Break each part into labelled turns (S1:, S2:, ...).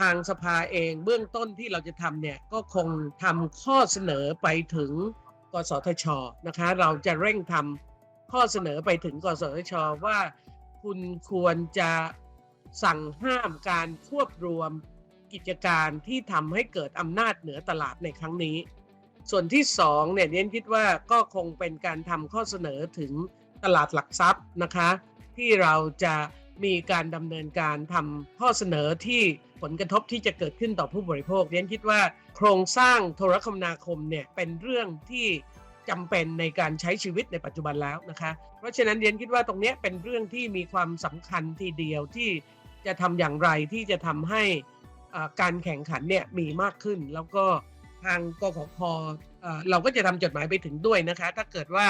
S1: ทางสภาเองเบื้องต้นที่เราจะทำเนี่ยก็คงทำข้อเสนอไปถึงกสทชนะคะ เราจะเร่งทำข้อเสนอไปถึงกสทช ว่าคุณควรจะสั่งห้ามการควบรวมกิจการที่ทำให้เกิดอำนาจเหนือตลาดในครั้งนี้ ส่วนที่สองเนี่ยเรียนคิดว่าก็คงเป็นการทำข้อเสนอถึงตลาดหลักทรัพย์นะคะ ที่เราจะ มีการดำเนินการทำข้อเสนอที่ผลกระทบที่จะเกิดขึ้นต่อผู้บริโภคเรียนคิดว่าโครงสร้างโทรคมนาคมเนี่ยเป็นเรื่องที่จำเป็นในการใช้ชีวิตในปัจจุบันแล้วนะคะ เพราะฉะนั้นเรียนคิดว่าตรงนี้เป็นเรื่องที่มีความสำคัญทีเดียวที่จะทำอย่างไรที่จะทำให้การแข่งขันเนี่ยมีมากขึ้น แล้วก็ทางกขคเอ่อเราก็จะทำจดหมายไปถึงด้วยนะคะ ถ้าเกิดว่า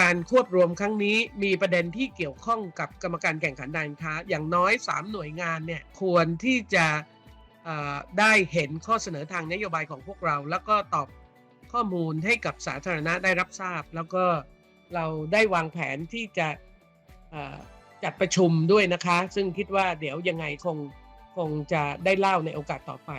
S1: การควบรวมครั้งนี้มีประเด็นที่เกี่ยวข้องกับกรรมการแข่งขันการค้า อย่างน้อย 3 หน่วยงานเนี่ยควรที่จะได้เห็นข้อเสนอทางนโยบายของพวกเรา แล้วก็ตอบข้อมูลให้กับสาธารณะได้รับทราบ แล้วก็เราได้วางแผนที่จะจัดประชุมด้วยนะคะ ซึ่งคิดว่าเดี๋ยวยังไงคงคงจะได้เล่าในโอกาสต่อไป